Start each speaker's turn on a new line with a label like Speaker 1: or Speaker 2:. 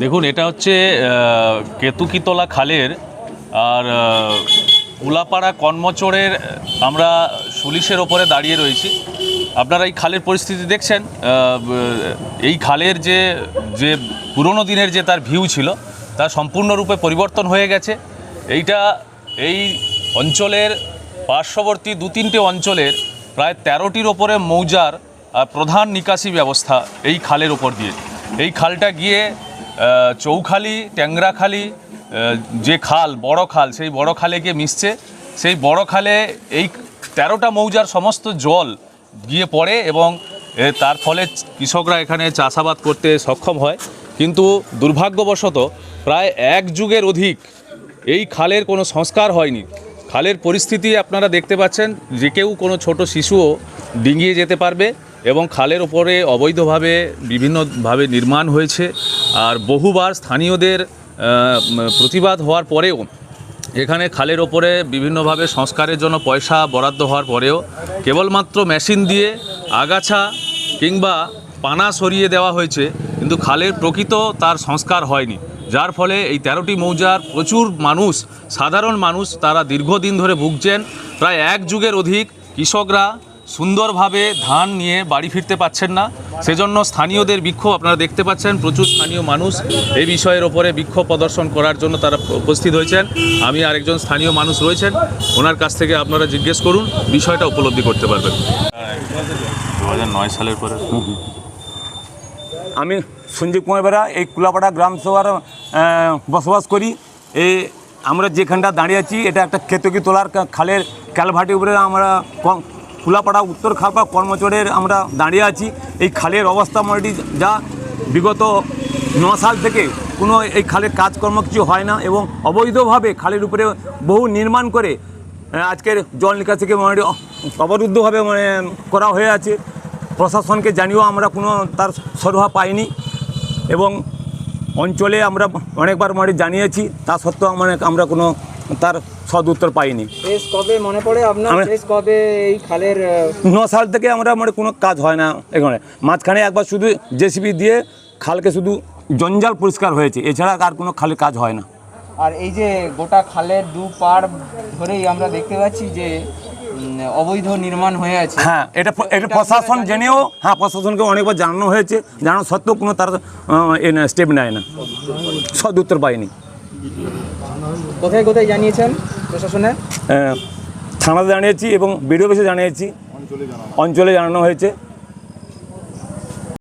Speaker 1: দেখুন, এটা হচ্ছে কেতুকিতলা খালের, আর উলাপাড়া কর্মচোরের, আমরা সুলিশের ওপরে দাঁড়িয়ে রয়েছি। আপনারা এই খালের পরিস্থিতি দেখছেন এই খালের যে যে পুরনো দিনের যে তার ভিউ ছিল, তা সম্পূর্ণরূপে পরিবর্তন হয়ে গেছে। এইটা এই অঞ্চলের পার্শ্ববর্তী দু তিনটে অঞ্চলের প্রায় তেরোটির ওপরে মৌজার প্রধান নিকাশি ব্যবস্থা এই খালের ওপর দিয়ে। এই খালটা গিয়ে চৌখালি, ট্যাংরাখালি যে খাল, বড় খাল, সেই বড় খালে গিয়ে মিশছে। সেই বড় খালে এই তেরোটা মৌজার সমস্ত জল গিয়ে পড়ে এবং তার ফলে কৃষকরা এখানে চাষাবাদ করতে সক্ষম হয়। কিন্তু দুর্ভাগ্যবশত প্রায় এক যুগের অধিক এই খালের কোনো সংস্কার হয়নি। খালের পরিস্থিতি আপনারা দেখতে পাচ্ছেন যে কেউ কোনো ছোট শিশুও ডিঙিয়ে যেতে পারবে এবং খালের ওপরে অবৈধভাবে বিভিন্নভাবে নির্মাণ হয়েছে আর বহুবার স্থানীয়দের প্রতিবাদ হওয়ার পরেও এখানে খালের ওপরে বিভিন্নভাবে সংস্কারের জন্য পয়সা বরাদ্দ হওয়ার পরেও কেবলমাত্র মেশিন দিয়ে আগাছা কিংবা পানা সরিয়ে দেওয়া হয়েছে, কিন্তু খালের প্রকৃত তার সংস্কার হয়নি। যার ফলে এই তেরোটি মৌজার প্রচুর মানুষ, সাধারণ মানুষ তারা দীর্ঘদিন ধরে ভুগছেন। প্রায় এক যুগের অধিক কৃষকরা সুন্দরভাবে ধান নিয়ে বাড়ি ফিরতে পাচ্ছেন না। সেজন্য স্থানীয়দের বিক্ষোভ আপনারা দেখতে পাচ্ছেন, প্রচুর স্থানীয় মানুষ এই বিষয়ের ওপরে বিক্ষোভ প্রদর্শন করার জন্য তারা উপস্থিত হয়েছেন। আমি আরেকজন স্থানীয় মানুষ রয়েছেন, ওনার কাছ থেকে আপনারা জিজ্ঞেস করুন, বিষয়টা উপলব্ধি করতে পারবেন। দু হাজার নয় সালের পরে।
Speaker 2: আমি সঞ্জীব কুমার বেরা এই কুলাপাড়া গ্রাম সভার বসবাস করি। এই আমরা যেখানটা দাঁড়িয়ে আছি, এটা একটা কেতকি তোলার খালের ক্যালভার্টের উপরে আমরা কুলাপাড়া উত্তর খালপা কর্মচরের আমরা দাঁড়িয়ে আছি। এই খালের অবস্থা মোটামুটি যা বিগত ন সাল থেকে কোনো এই খালের কাজকর্ম কিছু হয় না এবং অবৈধভাবে খালের উপরে বহু নির্মাণ করে আজকের জল নিকাশিকে মোটামুটি অবরুদ্ধভাবে মানে করা হয়ে আছে। প্রশাসনকে জানিয়েও আমরা কোনো তার সরোহা পাইনি এবং অঞ্চলে আমরা অনেকবার মানে জানিয়েছি তা সত্ত্বেও মানে আমরা কোনো তার সদ উত্তর পাইনি।
Speaker 3: শেষ কবে মনে পড়ে আপনার? শেষ কবে এই খালের
Speaker 2: ন সাল থেকে আমরা মানে কোনো কাজ হয় না এখানে। মাঝখানে একবার শুধু জেসিবি দিয়ে খালকে শুধু জঞ্জাল পরিষ্কার হয়েছে এছাড়া আর কোনো খালের কাজ হয় না।
Speaker 3: আর এই যে গোটা খালের দু পার ধরেই আমরা দেখতে পাচ্ছি যে অবৈধ নির্মাণ হয়ে আছে।
Speaker 2: হ্যাঁ এটা এটা প্রশাসন জেনেও হ্যাঁ প্রশাসনকে অনেকবার জানানো হয়েছে জানানো সত্ত্বেও কোনো তার স্টেপ নেয় না। সদ উত্তর পায়নি।
Speaker 3: কোথায় কোথায় জানিয়েছেন প্রশাসনে?
Speaker 2: থানাতে জানিয়েছি এবং বিডিও অফিসে জানিয়েছি। অঞ্চলে জানানো হয়েছে।